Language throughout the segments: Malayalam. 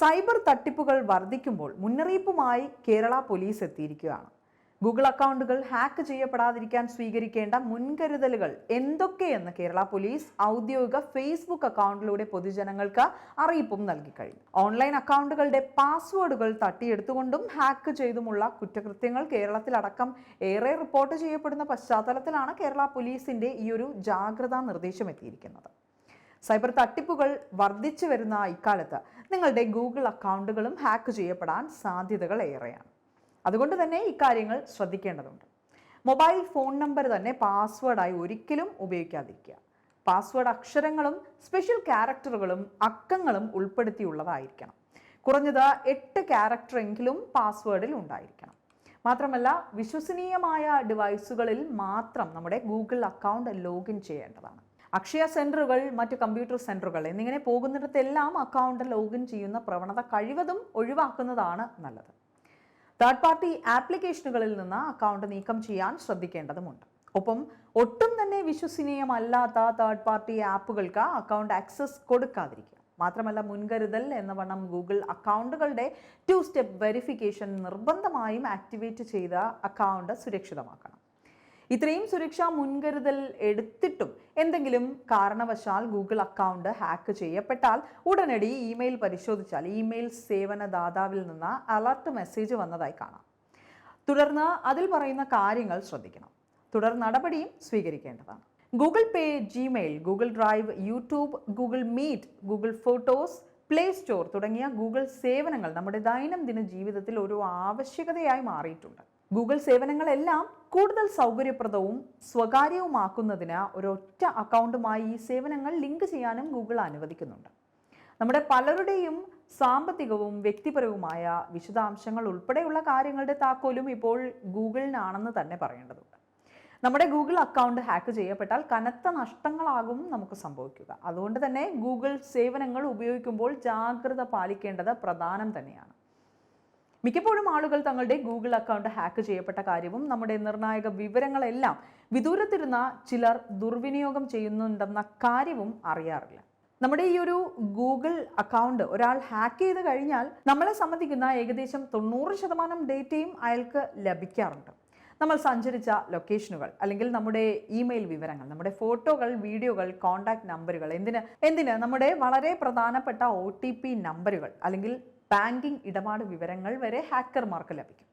സൈബർ തട്ടിപ്പുകൾ വർദ്ധിക്കുമ്പോൾ മുന്നറിയിപ്പുമായി കേരള പോലീസ് എത്തിയിരിക്കുകയാണ്. ഗൂഗിൾ അക്കൗണ്ടുകൾ ഹാക്ക് ചെയ്യപ്പെടാതിരിക്കാൻ സ്വീകരിക്കേണ്ട മുൻകരുതലുകൾ എന്തൊക്കെയെന്ന് കേരള പോലീസ് ഔദ്യോഗിക ഫേസ്ബുക്ക് അക്കൗണ്ടിലൂടെ പൊതുജനങ്ങൾക്ക് അറിയിപ്പും നൽകി കഴിഞ്ഞു. ഓൺലൈൻ അക്കൗണ്ടുകളുടെ പാസ്വേഡുകൾ തട്ടിയെടുത്തുകൊണ്ടും ഹാക്ക് ചെയ്തുമുള്ള കുറ്റകൃത്യങ്ങൾ കേരളത്തിലടക്കം ഏറെ റിപ്പോർട്ട് ചെയ്യപ്പെടുന്ന പശ്ചാത്തലത്തിലാണ് കേരള പോലീസിന്റെ ഈ ഒരു ജാഗ്രതാ നിർദ്ദേശം എത്തിയിരിക്കുന്നത്. സൈബർ തട്ടിപ്പുകൾ വർദ്ധിച്ചു വരുന്ന ഇക്കാലത്ത് നിങ്ങളുടെ ഗൂഗിൾ അക്കൗണ്ടുകളും ഹാക്ക് ചെയ്യപ്പെടാൻ സാധ്യതകൾ ഏറെയാണ്. അതുകൊണ്ട് തന്നെ ഇക്കാര്യങ്ങൾ ശ്രദ്ധിക്കേണ്ടതുണ്ട്. മൊബൈൽ ഫോൺ നമ്പർ തന്നെ പാസ്വേഡായി ഒരിക്കലും ഉപയോഗിക്കാതിരിക്കുക. പാസ്വേഡ് അക്ഷരങ്ങളും സ്പെഷ്യൽ ക്യാരക്ടറുകളും അക്കങ്ങളും ഉൾപ്പെടുത്തിയുള്ളതായിരിക്കണം. കുറഞ്ഞത് എട്ട് ക്യാരക്ടറെങ്കിലും പാസ്വേഡിൽ ഉണ്ടായിരിക്കണം. മാത്രമല്ല വിശ്വസനീയമായ ഡിവൈസുകളിൽ മാത്രം നമ്മുടെ ഗൂഗിൾ അക്കൗണ്ട് ലോഗിൻ ചെയ്യേണ്ടതാണ്. അക്ഷയ സെന്ററുകൾ മറ്റ് കമ്പ്യൂട്ടർ സെന്ററുകൾ എന്നിങ്ങനെ പോകുന്നിടത്തെല്ലാം അക്കൗണ്ട് ലോഗിൻ ചെയ്യുന്ന പ്രവണത കഴിവതും ഒഴിവാക്കുന്നതാണ് നല്ലത്. തേർഡ് പാർട്ടി ആപ്ലിക്കേഷനുകളിൽ നിന്ന് അക്കൗണ്ട് നീക്കം ചെയ്യാൻ ശ്രദ്ധിക്കേണ്ടതുണ്ട് ഒപ്പം ഒട്ടും തന്നെ വിശ്വസനീയമല്ലാത്ത തേർഡ് പാർട്ടി ആപ്പുകൾക്ക് അക്കൗണ്ട് ആക്സസ് കൊടുക്കാതിരിക്കുക. മാത്രമല്ല മുൻകരുതൽ എന്ന വണ്ണം ഗൂഗിൾ അക്കൗണ്ടുകളുടെ ടു സ്റ്റെപ്പ് വെരിഫിക്കേഷൻ നിർബന്ധമായും ആക്ടിവേറ്റ് ചെയ്ത അക്കൗണ്ട് സുരക്ഷിതമാക്കണം. ഇത്രയും സുരക്ഷാ മുൻകരുതൽ എടുത്തിട്ടും എന്തെങ്കിലും കാരണവശാൽ ഗൂഗിൾ അക്കൗണ്ട് ഹാക്ക് ചെയ്യപ്പെട്ടാൽ ഉടനടി ഇമെയിൽ പരിശോധിച്ചാൽ ഇമെയിൽ സേവനദാതാവിൽ നിന്ന് അലർട്ട് മെസ്സേജ് വന്നതായി കാണാം. തുടർന്ന് അതിൽ പറയുന്ന കാര്യങ്ങൾ ശ്രദ്ധിക്കണം. തുടർ നടപടിയും സ്വീകരിക്കേണ്ടതാണ്. Google Pay Gmail Google Drive YouTube Google Meet Google Photos Play Store തുടങ്ങിയ ഗൂഗിൾ സേവനങ്ങൾ നമ്മുടെ ദൈനംദിന ജീവിതത്തിൽ ഒരു ആവശ്യകതയായി മാറിയിട്ടുണ്ട്. ഗൂഗിൾ സേവനങ്ങളെല്ലാം കൂടുതൽ സൗകര്യപ്രദവും സ്വകാര്യവുമാക്കുന്നതിന് ഒരൊറ്റ അക്കൗണ്ടുമായി ഈ സേവനങ്ങൾ ലിങ്ക് ചെയ്യാനും ഗൂഗിൾ അനുവദിക്കുന്നുണ്ട്. നമ്മുടെ പലരുടെയും സാമ്പത്തികവും വ്യക്തിപരവുമായ വിശദാംശങ്ങൾ ഉൾപ്പെടെയുള്ള കാര്യങ്ങളുടെ താക്കോലും ഇപ്പോൾ ഗൂഗിളിനാണെന്ന് തന്നെ പറയേണ്ടതുണ്ട്. നമ്മുടെ ഗൂഗിൾ അക്കൗണ്ട് ഹാക്ക് ചെയ്യപ്പെട്ടാൽ കനത്ത നഷ്ടങ്ങളാകും നമുക്ക് സംഭവിക്കുക. അതുകൊണ്ട് തന്നെ ഗൂഗിൾ സേവനങ്ങൾ ഉപയോഗിക്കുമ്പോൾ ജാഗ്രത പാലിക്കേണ്ടത് പ്രധാനം തന്നെയാണ്. മിക്കപ്പോഴും ആളുകൾ തങ്ങളുടെ ഗൂഗിൾ അക്കൗണ്ട് ഹാക്ക് ചെയ്യപ്പെട്ട കാര്യവും നമ്മുടെ നിർണായക വിവരങ്ങളെല്ലാം വിദൂരത്തിരുന്ന ചിലർ ദുർവിനിയോഗം ചെയ്യുന്നുണ്ടെന്ന കാര്യവും അറിയാറില്ല. നമ്മുടെ ഈ ഒരു ഗൂഗിൾ അക്കൗണ്ട് ഒരാൾ ഹാക്ക് ചെയ്ത് കഴിഞ്ഞാൽ നമ്മളെ സംബന്ധിക്കുന്ന ഏകദേശം തൊണ്ണൂറ് ശതമാനം ഡേറ്റയും അയാൾക്ക് ലഭിക്കാറുണ്ട്. നമ്മൾ സഞ്ചരിച്ച ലൊക്കേഷനുകൾ അല്ലെങ്കിൽ നമ്മുടെ ഇമെയിൽ വിവരങ്ങൾ നമ്മുടെ ഫോട്ടോകൾ വീഡിയോകൾ കോൺടാക്ട് നമ്പറുകൾ എന്തിന് എന്തിന് നമ്മുടെ വളരെ പ്രധാനപ്പെട്ട ഒ നമ്പറുകൾ അല്ലെങ്കിൽ ബാങ്കിംഗ് ഇടപാട് വിവരങ്ങൾ വരെ ഹാക്കർമാർക്ക് ലഭിക്കും.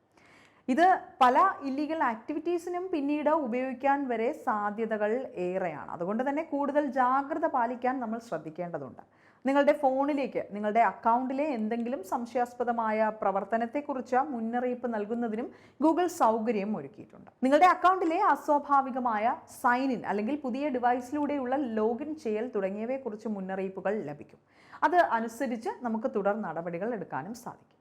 ഇത് പല ഇല്ലീഗൽ ആക്ടിവിറ്റീസിനും പിന്നീട് ഉപയോഗിക്കാൻ വരെ സാധ്യതകൾ ഏറെയാണ്. അതുകൊണ്ട് തന്നെ കൂടുതൽ ജാഗ്രത പാലിക്കാൻ നമ്മൾ ശ്രദ്ധിക്കേണ്ടതുണ്ട്. നിങ്ങളുടെ ഫോണിലേക്ക് നിങ്ങളുടെ അക്കൗണ്ടിലെ എന്തെങ്കിലും സംശയാസ്പദമായ പ്രവർത്തനത്തെക്കുറിച്ച് മുന്നറിയിപ്പ് നൽകുന്നതിനും ഗൂഗിൾ സൗകര്യം ഒരുക്കിയിട്ടുണ്ട്. നിങ്ങളുടെ അക്കൗണ്ടിലെ അസ്വാഭാവികമായ സൈൻ ഇൻ അല്ലെങ്കിൽ പുതിയ ഡിവൈസിലൂടെയുള്ള ലോഗിൻ ചെയ്യൽ തുടങ്ങിയവയെക്കുറിച്ച് മുന്നറിയിപ്പുകൾ ലഭിക്കും. അത് അനുസരിച്ച് നമുക്ക് തുടർ നടപടികൾ എടുക്കാനും സാധിക്കും.